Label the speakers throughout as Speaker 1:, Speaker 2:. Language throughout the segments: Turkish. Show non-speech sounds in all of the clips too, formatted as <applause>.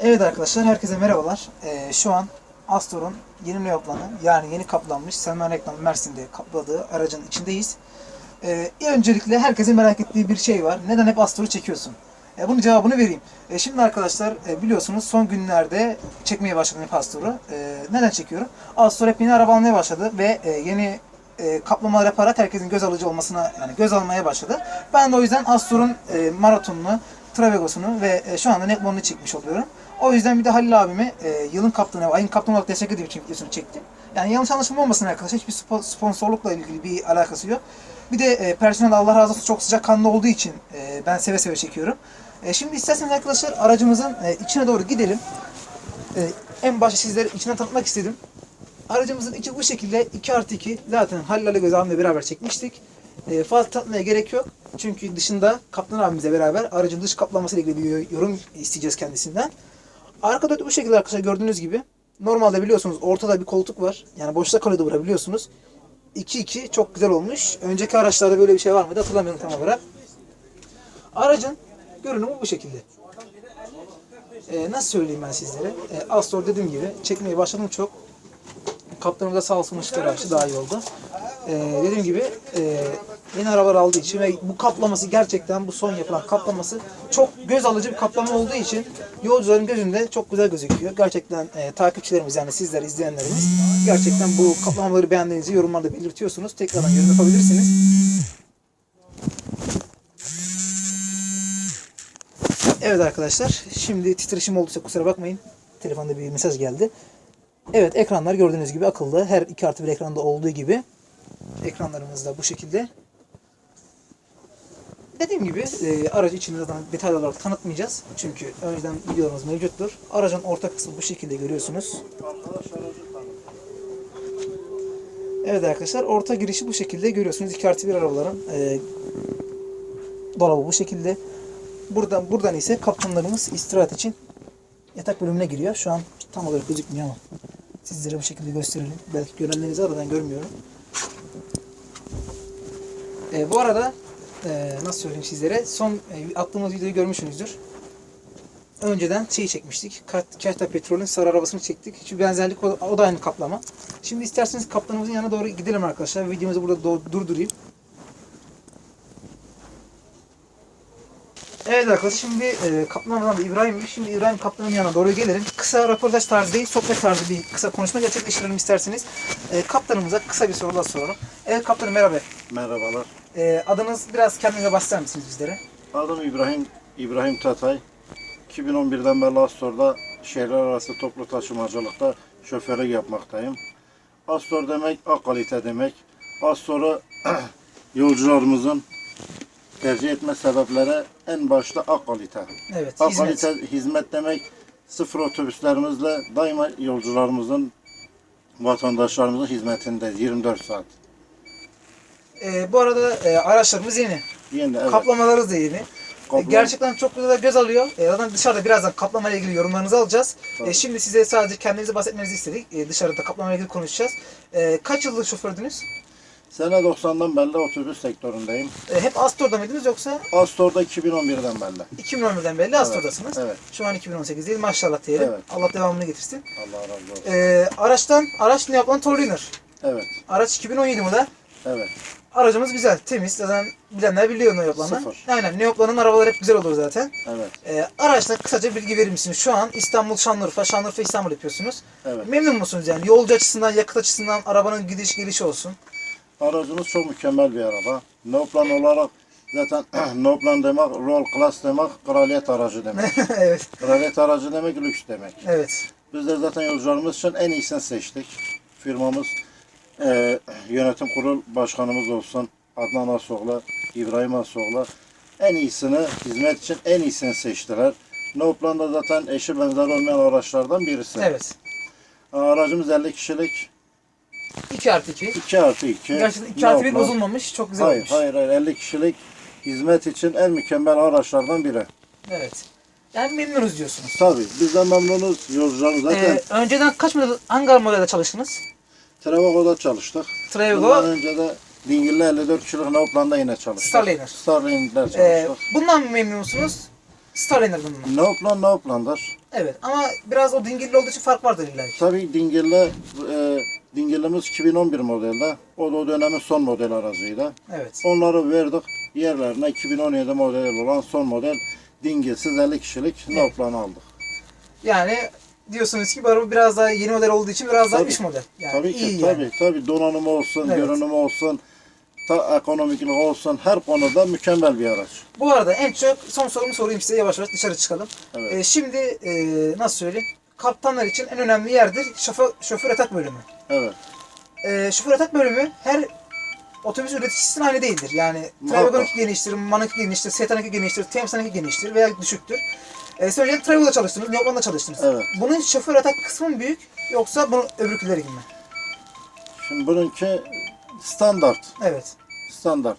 Speaker 1: Evet arkadaşlar herkese merhabalar. Ee, şu an Astor'un yeni Neoplan'ı yani yeni kaplanmış Selman Reklam Mersin'de kapladığı aracın içindeyiz. Ee, öncelikle herkesin merak ettiği bir şey var. Neden hep Astor'u çekiyorsun? Ee, bunun cevabını vereyim. Ee, şimdi arkadaşlar e, biliyorsunuz son günlerde çekmeye başladım hep Astor'u. Ee, neden çekiyorum? Astor hep yeni araba almaya başladı ve e, yeni e, kaplamalar yaparak herkesin göz alıcı olmasına yani göz almaya başladı. Ben de o yüzden Astor'un e, maratonunu, Travegos'unu ve e, şu anda Nekmon'unu çekmiş oluyorum. O yüzden bir de Halil abime e, yılın kaptanı, ayın kaptanı olarak destek edip için videosunu çektim. Yani yanlış anlaşılma olmasın arkadaşlar. Hiçbir spo- sponsorlukla ilgili bir alakası yok. Bir de e, personel Allah razı olsun çok sıcak kanlı olduğu için e, ben seve seve çekiyorum. E, şimdi isterseniz arkadaşlar aracımızın e, içine doğru gidelim. E, en başta sizlere içine tanıtmak istedim. Aracımızın içi bu şekilde 2 artı 2 zaten Halil Ali Göz abimle beraber çekmiştik. E, fazla tanıtmaya gerek yok. Çünkü dışında Kaptan abimizle beraber aracın dış kaplaması ile ilgili bir yorum isteyeceğiz kendisinden. Arkada da bu şekilde arkadaşlar gördüğünüz gibi. Normalde biliyorsunuz ortada bir koltuk var. Yani boşta kalıyordu bura biliyorsunuz. 2-2 çok güzel olmuş. Önceki araçlarda böyle bir şey var mıydı hatırlamıyorum tam olarak. Aracın görünümü bu şekilde. Ee, nasıl söyleyeyim ben sizlere? Ee, Astor dediğim gibi çekmeye başladım çok. Kaptanımız da sağ olsun ışıkları açtı daha iyi oldu. Ee, dediğim gibi e, yeni arabalar aldığı için ve bu kaplaması gerçekten bu son yapılan kaplaması çok göz alıcı bir kaplama olduğu için yolcuların gözünde çok güzel gözüküyor. Gerçekten e, takipçilerimiz yani sizler izleyenlerimiz gerçekten bu kaplamaları beğendiğinizi yorumlarda belirtiyorsunuz. Tekrardan yorum yapabilirsiniz. Evet arkadaşlar şimdi titreşim olduysa kusura bakmayın. Telefonda bir mesaj geldi. Evet ekranlar gördüğünüz gibi akıllı. Her 2 artı bir ekranda olduğu gibi. Ekranlarımız da bu şekilde. Dediğim gibi e, aracı içini zaten detaylı olarak tanıtmayacağız. Çünkü önceden videolarımız mevcuttur. Aracın orta kısmı bu şekilde görüyorsunuz. Evet arkadaşlar orta girişi bu şekilde görüyorsunuz. 2 artı bir arabaların e, dolabı bu şekilde. Buradan buradan ise kaptanlarımız istirahat için yatak bölümüne giriyor. Şu an tam olarak gözükmüyor ama sizlere bu şekilde gösterelim. Belki görenleriniz var da ben görmüyorum. Ee, bu arada e, nasıl söyleyeyim sizlere son e, attığımız videoyu görmüşsünüzdür. Önceden şeyi çekmiştik. Kerta Petrol'ün sarı arabasını çektik. Şu benzerlik o, o da aynı kaplama. Şimdi isterseniz kaptanımızın yanına doğru gidelim arkadaşlar. Videomuzu burada durdurayım. Evet arkadaşlar şimdi e, kaptanımızdan da İbrahim'miş. Şimdi İbrahim kaptanın yanına doğru gelelim. Kısa röportaj tarzı değil, sohbet tarzı bir kısa konuşma gerçekleştirelim isterseniz. E, kaptanımıza kısa bir sorular soralım. Evet kaptanım merhaba.
Speaker 2: Merhabalar.
Speaker 1: E, adınız biraz kendinize bahseder misiniz bizlere?
Speaker 2: Adım İbrahim İbrahim Tatay. 2011'den beri Astor'da şehirler arası toplu taşımacılıkta şoförlük yapmaktayım. Astor demek A kalite demek. Astor'u <clears throat> yolcularımızın tercih etme sebepleri en başta A kalite.
Speaker 1: Evet,
Speaker 2: A
Speaker 1: hizmet.
Speaker 2: kalite hizmet demek sıfır otobüslerimizle daima yolcularımızın vatandaşlarımızın hizmetinde 24 saat.
Speaker 1: E, bu arada e, araçlarımız yeni.
Speaker 2: Yeni evet.
Speaker 1: Kaplamalarımız da yeni. E,
Speaker 2: Kaplam-
Speaker 1: Gerçekten çok güzel göz alıyor. E, zaten dışarıda birazdan kaplama ile ilgili yorumlarınızı alacağız. E, şimdi size sadece kendinizi bahsetmenizi istedik. E, dışarıda kaplama ile ilgili konuşacağız. E, kaç yıllık şofördünüz?
Speaker 2: Sene 90'dan beri otobüs sektöründeyim.
Speaker 1: E, hep Astor'da mıydınız yoksa
Speaker 2: Astor'da 2011'den beri.
Speaker 1: 2011'den beri Astor'dasınız?
Speaker 2: Evet.
Speaker 1: Şu an 2018 değil maşallah diyelim.
Speaker 2: Evet.
Speaker 1: Allah devamını getirsin.
Speaker 2: Allah razı olsun.
Speaker 1: E, araçtan, araç ne yapılan Torliner.
Speaker 2: Evet,
Speaker 1: Araç 2017 model.
Speaker 2: evet.
Speaker 1: Aracımız güzel, temiz. Zaten bilenler biliyor Neoplan'ı.
Speaker 2: Sıfır.
Speaker 1: Aynen, Neoplan'ın arabaları hep güzel olur zaten.
Speaker 2: Evet,
Speaker 1: E, araçta kısaca bilgi verir misiniz? Şu an İstanbul, Şanlıurfa, Şanlıurfa, İstanbul yapıyorsunuz.
Speaker 2: evet.
Speaker 1: Memnun musunuz yani? Yolcu açısından, yakıt açısından, arabanın gidiş gelişi olsun.
Speaker 2: Aracımız çok mükemmel bir araba. Noplan olarak zaten <clears throat> Noplan demek, roll class demek, kraliyet aracı demek. <laughs>
Speaker 1: evet,
Speaker 2: kraliyet aracı demek, lüks demek.
Speaker 1: evet.
Speaker 2: Biz de zaten yolcularımız için en iyisini seçtik. Firmamız, eee, yönetim kurul başkanımız olsun, Adnan Asoğlu, İbrahim Asoğlu. En iyisini, hizmet için en iyisini seçtiler. Noplan da zaten eşi benzer olmayan araçlardan birisi.
Speaker 1: Evet.
Speaker 2: Aracımız 50 kişilik,
Speaker 1: 2 artı 2.
Speaker 2: 2 artı 2.
Speaker 1: Gerçekten 2 artı 1 bozulmamış. Çok güzel
Speaker 2: Hayır,
Speaker 1: olmuş.
Speaker 2: hayır, hayır. 50 kişilik hizmet için en mükemmel araçlardan biri.
Speaker 1: Evet. Yani memnunuz diyorsunuz.
Speaker 2: Tabii, bizden memnunuz. Yolcularımız zaten
Speaker 1: Ee, önceden kaç model, hangi modelde çalıştınız?
Speaker 2: Travago'da çalıştık.
Speaker 1: Travigo,
Speaker 2: Bundan önce de Dingil'le 54 kişilik Neoplan'da yine çalıştık.
Speaker 1: Starliner.
Speaker 2: Starliner'ler çalıştık.
Speaker 1: Ee, bundan mı memnun musunuz? Starliner'dan mı?
Speaker 2: No plan no plan'dır.
Speaker 1: Evet ama biraz o dingilli olduğu için fark vardır illa ki.
Speaker 2: Tabii Dingil'le e, Dingil'imiz 2011 modelde. O da o dönemin son model aracıydı.
Speaker 1: Evet.
Speaker 2: Onları verdik. Yerlerine 2017 model olan son model Dingil'siz 50 kişilik no plan aldık.
Speaker 1: Yani diyorsunuz ki bu araba biraz daha yeni model olduğu için biraz daha
Speaker 2: Tabii.
Speaker 1: üst model. Yani
Speaker 2: tabii ki
Speaker 1: iyi
Speaker 2: tabii
Speaker 1: yani.
Speaker 2: tabii donanımı olsun,
Speaker 1: Evet.
Speaker 2: görünümü olsun, ta ekonomiklik olsun her konuda mükemmel bir araç.
Speaker 1: Bu arada en çok son sorumu sorayım size yavaş yavaş dışarı çıkalım.
Speaker 2: Evet.
Speaker 1: Ee, şimdi e, nasıl söyleyeyim? Kaptanlar için en önemli yerdir şoför, şoför atak bölümü.
Speaker 2: Evet.
Speaker 1: Ee, şoför atak bölümü her otobüs üreticisinin aynı değildir. Yani
Speaker 2: Muhakkak.
Speaker 1: Travegon geniştir, Manak geniştir, Setan geniştir, Thames geniştir veya düşüktür. Ee, söyleyeceğim Travel'da çalıştınız, Newman'da çalıştınız.
Speaker 2: Evet.
Speaker 1: Bunun şoför atak kısmı mı büyük yoksa bunun öbürküleri gibi mi?
Speaker 2: Şimdi bununki standart.
Speaker 1: Evet.
Speaker 2: Standart.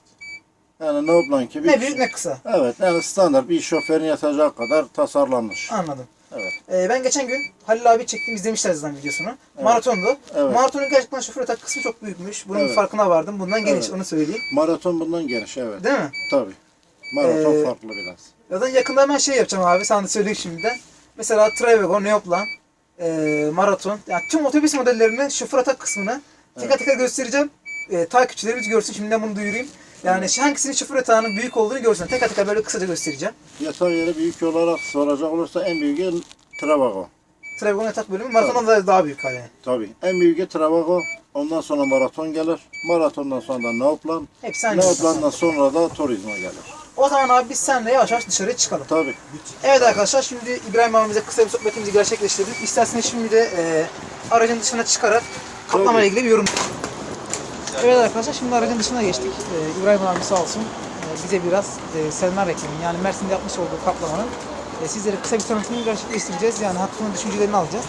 Speaker 2: Yani no plan gibi.
Speaker 1: Ne büyük ne kısa.
Speaker 2: Evet yani standart bir şoförün yatacak kadar tasarlanmış.
Speaker 1: Anladım.
Speaker 2: Evet.
Speaker 1: Ee, ben geçen gün Halil abi çektim izlemişler zaten videosunu. Maratondu.
Speaker 2: Evet.
Speaker 1: Maratonun gerçekten şoför atak kısmı çok büyükmüş. Bunun
Speaker 2: Evet.
Speaker 1: farkına vardım. Bundan geniş
Speaker 2: Evet.
Speaker 1: onu söyleyeyim.
Speaker 2: Maraton bundan geniş evet.
Speaker 1: Değil mi?
Speaker 2: Tabii. Maraton
Speaker 1: Ee,
Speaker 2: farklı biraz.
Speaker 1: Zaten yakında ben şey yapacağım abi. Sana da söyleyeyim şimdiden. Mesela Travegon, Neoplan, e, Maraton. Yani tüm otobüs modellerinin şoför atak kısmını teker teker göstereceğim. E, takipçilerimiz görsün. Şimdiden bunu duyurayım. Yani hangisinin şoför atağının büyük olduğunu görsün. Teker teker böyle kısaca göstereceğim.
Speaker 2: Yatağı yeri büyük olarak soracak olursa en büyüğü Travago.
Speaker 1: Travegon atak bölümü Maraton'dan da daha büyük hali.
Speaker 2: Tabii. En büyüğü Travago. Ondan sonra maraton gelir. Maratondan sonra da Neoplan.
Speaker 1: Hepsi.
Speaker 2: Neoplan'dan sonra da Turizmo gelir.
Speaker 1: O zaman abi biz seninle yavaş yavaş dışarıya çıkalım.
Speaker 2: Tabii.
Speaker 1: Evet arkadaşlar şimdi İbrahim abimize kısa bir sohbetimizi gerçekleştirdik. İsterseniz şimdi de e, aracın dışına çıkarak kaplama
Speaker 2: Tabii.
Speaker 1: ile ilgili bir yorum. Evet arkadaşlar şimdi aracın dışına geçtik. E, İbrahim abi sağ olsun e, bize biraz e, Selman reklamı yani Mersin'de yapmış olduğu kaplamanın e, sizlere kısa bir tanıtımını gerçekleştireceğiz. Yani hakkında düşüncelerini alacağız.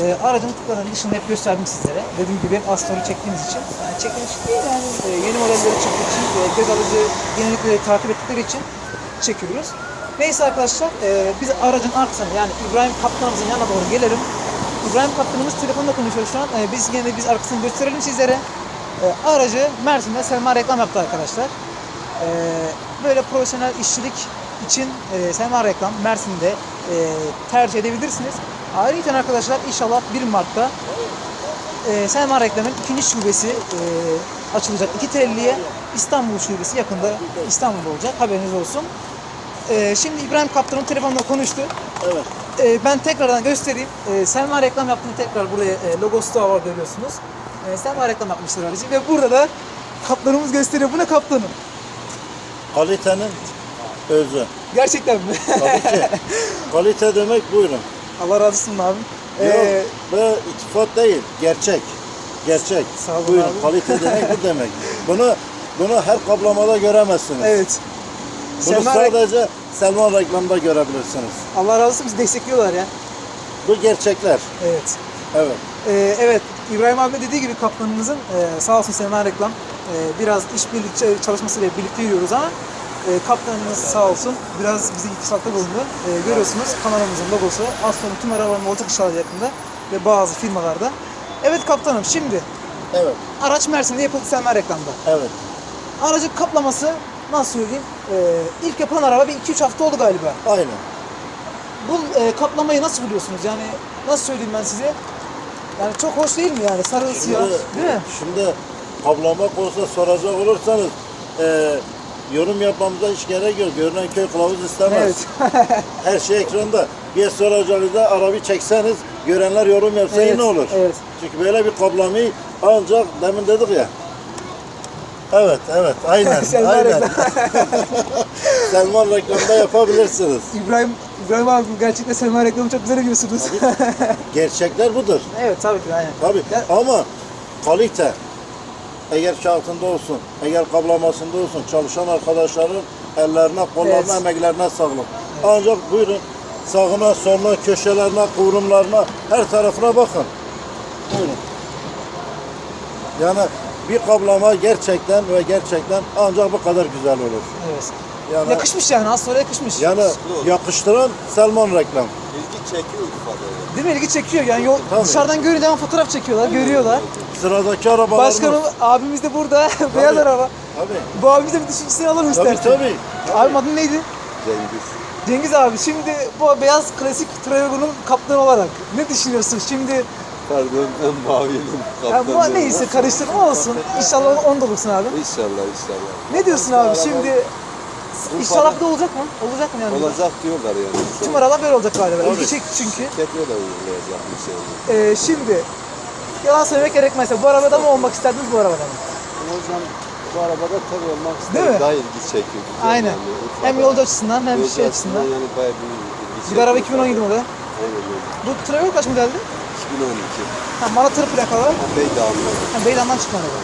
Speaker 1: E, aracın tıklarının dışını hep gösterdim sizlere. Dediğim gibi Astor'u çektiğimiz için. Yani için değil yani e, yeni modelleri çıktığı için ve göz alıcı yenilikleri takip ettikleri için çekiyoruz. Neyse arkadaşlar e, biz aracın arkasına yani İbrahim Kaptanımızın yanına doğru gelelim. İbrahim Kaptanımız telefonla konuşuyor şu an. E, biz yine biz arkasını gösterelim sizlere. E, aracı Mersin'de Selma reklam yaptı arkadaşlar. E, böyle profesyonel işçilik için e, Selma reklam Mersin'de e, tercih edebilirsiniz. Ayrıca arkadaşlar inşallah 1 Mart'ta e, Selma Reklam'ın ikinci şubesi e, açılacak. 2 TL'ye İstanbul şubesi yakında İstanbul'da olacak. Haberiniz olsun. E, şimdi İbrahim Kaptan'ın telefonla konuştu.
Speaker 2: Evet.
Speaker 1: E, ben tekrardan göstereyim. E, Selma Reklam yaptığını tekrar buraya e, logosu da var görüyorsunuz. E, Selma Reklam yapmışlar aracı ve burada da kaptanımız gösteriyor. Bu ne kaptanım?
Speaker 2: Kalitenin özü.
Speaker 1: Gerçekten mi?
Speaker 2: Tabii ki. <laughs> Kalite demek buyurun.
Speaker 1: Allah razı olsun abi.
Speaker 2: Yok,
Speaker 1: E,
Speaker 2: bu itifat değil, gerçek. Gerçek.
Speaker 1: Sağ olun
Speaker 2: Buyurun,
Speaker 1: abi.
Speaker 2: kalite demek bu demek. <laughs> Bunu bunu her kaplamada göremezsiniz.
Speaker 1: evet.
Speaker 2: Bunu
Speaker 1: Selma Rek-
Speaker 2: sadece Selman reklamda görebilirsiniz.
Speaker 1: Allah razı olsun bizi destekliyorlar ya.
Speaker 2: Bu gerçekler.
Speaker 1: Evet.
Speaker 2: Evet.
Speaker 1: Ee, evet, İbrahim abi de dediği gibi kaptanımızın e, sağ olsun Sena Reklam e, biraz işbirlikçi çalışmasıyla birlikte yürüyoruz ama e, kaptanımız sağ olsun biraz bizi ittifakta bulundu. E, görüyorsunuz kanalımızın logosu az sonra tüm arabaların olacak inşallah yakında ve bazı firmalarda. Evet kaptanım şimdi
Speaker 2: Evet.
Speaker 1: araç Mersin'de yapıldı Sena Reklam'da.
Speaker 2: Evet.
Speaker 1: Aracın kaplaması nasıl söyleyeyim e, ilk yapılan araba bir 2-3 hafta oldu galiba.
Speaker 2: Aynen.
Speaker 1: Bu e, kaplamayı nasıl buluyorsunuz yani nasıl söyleyeyim ben size? Yani çok hoş değil mi yani sarı siyah değil mi?
Speaker 2: Şimdi kablama konusunda soracak olursanız e, yorum yapmamıza hiç gerek yok. Görünen köy kılavuz istemez.
Speaker 1: Evet. <laughs>
Speaker 2: Her şey ekranda. Bir soracağınızda arabayı çekseniz görenler yorum yapsa
Speaker 1: Evet,
Speaker 2: yine olur.
Speaker 1: evet.
Speaker 2: Çünkü böyle bir kablamayı ancak demin dedik ya. Evet, evet, aynen, <laughs>
Speaker 1: Selman
Speaker 2: aynen. Selman <laughs> reklamda yapabilirsiniz.
Speaker 1: İbrahim İbrahim abi gerçekten Selma reklamı çok güzel yapıyorsunuz.
Speaker 2: Gerçekler budur.
Speaker 1: evet tabii ki aynen.
Speaker 2: Tabii.
Speaker 1: Ya-
Speaker 2: Ama kalite eğer kağıtında olsun, eğer kablamasında olsun çalışan arkadaşların ellerine, kollarına,
Speaker 1: Evet.
Speaker 2: emeklerine sağlık. Ancak buyurun sağına, soluna, köşelerine, kıvrımlarına, her tarafına bakın. Buyurun. Yani bir kablama gerçekten ve gerçekten ancak bu kadar güzel olur.
Speaker 1: Evet.
Speaker 2: Yani
Speaker 1: Yakışmış yani az sonra yakışmış.
Speaker 2: yani yakıştıran Selman reklam.
Speaker 3: Çekiyor ifade.
Speaker 1: Değil mi? İlgi çekiyor yani yol,
Speaker 2: Tabii.
Speaker 1: dışarıdan görünce hemen fotoğraf çekiyorlar, görüyorlar.
Speaker 2: Sıradaki arabalarımız.
Speaker 1: Başkanım abimiz de burada, <laughs> beyaz araba.
Speaker 2: Tabii.
Speaker 1: Bu abimize bir düşüncesini alalım
Speaker 2: Tabii
Speaker 1: istersen.
Speaker 2: tabii.
Speaker 1: Abim adın neydi?
Speaker 3: Cengiz.
Speaker 1: Cengiz abi şimdi bu beyaz klasik Travego'nun kaptanı olarak ne düşünüyorsun? Şimdi
Speaker 3: Pardon ben maviyim.
Speaker 1: ya
Speaker 3: kaptanım.
Speaker 1: bu neyse karıştırma olsun. İnşallah onu da bulursun abi.
Speaker 3: İnşallah inşallah.
Speaker 1: Ne diyorsun abi şimdi? İnşallah da olacak mı? Olacak mı yani?
Speaker 3: Olacak diyorlar yani.
Speaker 1: Tüm aralar böyle olacak galiba.
Speaker 2: Tabii.
Speaker 1: İlgi çekti çünkü.
Speaker 3: Şirket öyle uygulayacak bir şey.
Speaker 1: Ee, şimdi yalan söylemek gerekmezse bu arabada mı olmak isterdiniz bu arabada mı?
Speaker 3: Hocam bu arabada tabii olmak
Speaker 1: Değil mi?
Speaker 3: Daha ilgi çekiyor. güzel
Speaker 1: Aynen.
Speaker 3: Yani. Urfa'da.
Speaker 1: Hem yolcu açısından hem
Speaker 3: Yolcu
Speaker 1: şey açısından.
Speaker 3: Yani bayağı bir ilgi
Speaker 1: Bir de araba
Speaker 3: çekiyor.
Speaker 1: 2017 model.
Speaker 3: Aynen öyle.
Speaker 1: Bu Travel kaç modeldi?
Speaker 3: 2012.
Speaker 1: Ha, bana tır plakalı.
Speaker 3: Bey dağımda.
Speaker 1: Ha, Beydan'dan çıkan araba.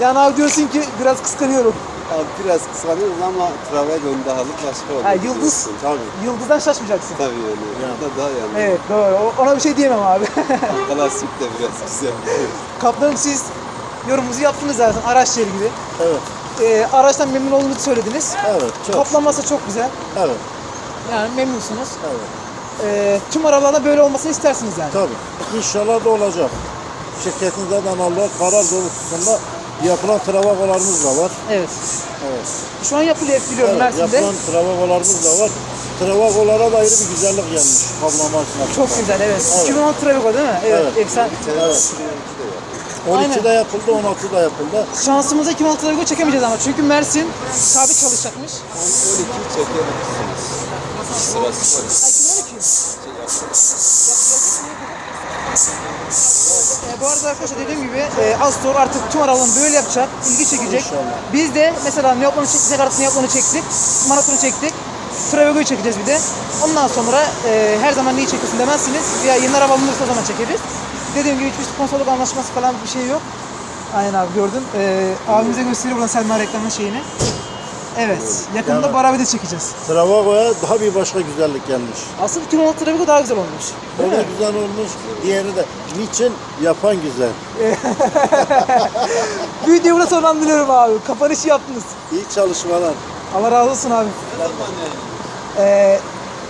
Speaker 1: Yani abi diyorsun ki biraz kıskanıyorum.
Speaker 3: Abi biraz kıskanıyoruz ama Travego'nun daha alıp başka oluyor.
Speaker 1: Ha, yıldız.
Speaker 3: biliyorsun.
Speaker 2: Tabii.
Speaker 1: Yıldızdan şaşmayacaksın.
Speaker 3: Tabii yani. Burada daha yani.
Speaker 1: Evet doğru. O- Ona bir şey diyemem abi. <laughs>
Speaker 3: Klasik de biraz güzel. <laughs>
Speaker 1: Kaptanım siz yorumunuzu yaptınız zaten araçla ilgili.
Speaker 2: Evet.
Speaker 1: Ee, araçtan memnun olduğunuzu söylediniz.
Speaker 2: Evet. Çok.
Speaker 1: Kaplaması çok güzel.
Speaker 2: Evet.
Speaker 1: Yani memnunsunuz.
Speaker 2: Evet.
Speaker 1: Ee, tüm arabalarda böyle olmasını istersiniz yani.
Speaker 2: Tabii. İnşallah da olacak. Şirketin zaten Allah karar doğrultusunda yapılan travagolarımız da var.
Speaker 1: Evet.
Speaker 2: Evet.
Speaker 1: Şu an yapılıyor biliyorum
Speaker 2: evet
Speaker 1: Mersin'de.
Speaker 2: yapılan travagolarımız da var. Travagolara da ayrı bir güzellik gelmiş. Kablama açısından.
Speaker 1: Çok güzel evet.
Speaker 2: Evet.
Speaker 1: 2016 Travigo değil mi? Evet.
Speaker 2: Evet.
Speaker 1: Efsane.
Speaker 2: Evet. 12'de yapıldı, 16'da yapıldı.
Speaker 1: Şansımıza 2016 Travigo çekemeyeceğiz ama çünkü Mersin sabit çalışacakmış.
Speaker 3: 12'yi çekebilirsiniz. Sırası var.
Speaker 1: Ha, 2012. E, bu arada arkadaşlar dediğim gibi e, Astor artık tüm aralarını böyle yapacak, ilgi çekecek.
Speaker 2: İnşallah.
Speaker 1: Biz de mesela Neoplan'ı çektik, artık Neoplan'ı çektik, Marathon'u çektik, Travego'yu çekeceğiz bir de. Ondan sonra e, her zaman neyi çekiyorsun demezsiniz. Ya yeni araba bulursa o zaman çekeriz. Dediğim gibi hiçbir sponsorluk anlaşması falan bir şey yok. Aynen abi gördün. E, abimize gösteriyor buradan Selma reklamın şeyini. Evet, yakında
Speaker 2: Yani-
Speaker 1: da çekeceğiz.
Speaker 2: Travago'ya daha bir başka güzellik gelmiş.
Speaker 1: Asıl 2016 Travigo daha güzel olmuş.
Speaker 2: O da güzel olmuş. Diğeri de niçin yapan güzel. <laughs>
Speaker 1: Videoyu burada sonlandırıyorum abi. Kapanışı yaptınız.
Speaker 2: İyi çalışmalar.
Speaker 1: Allah razı olsun abi. Ee,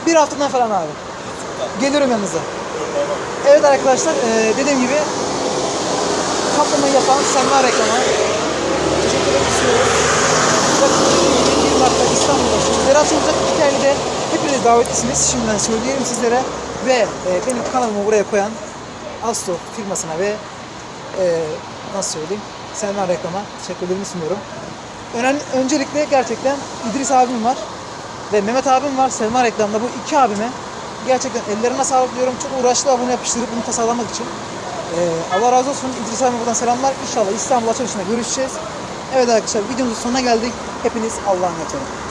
Speaker 1: bir haftadan falan abi. Geliyorum yanınıza. Evet arkadaşlar ee, dediğim gibi kaplamayı yapan Selma reklama. Teşekkür ederim. Bakın 1 Mart'ta İstanbul'da sizlere açılacak iki tane de hepiniz davetlisiniz. Şimdiden söyleyelim sizlere. Ve e, benim kanalımı buraya koyan Asto firmasına ve e, nasıl söyleyeyim Selma reklama teşekkürlerimi sunuyorum. Önemli, öncelikle gerçekten İdris abim var ve Mehmet abim var Selma reklamda bu iki abime gerçekten ellerine sağlık diyorum. Çok uğraştılar bunu yapıştırıp bunu tasarlamak için. Ee, Allah razı olsun. İdris abime buradan selamlar. İnşallah İstanbul açılışında görüşeceğiz. Evet arkadaşlar videomuzun sonuna geldik. Hepiniz Allah'a emanet olun.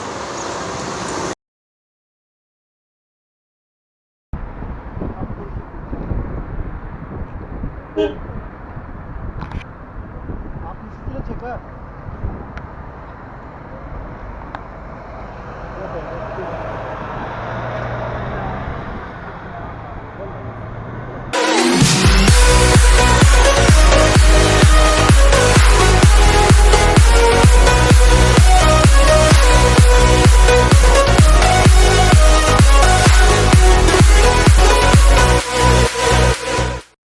Speaker 1: up.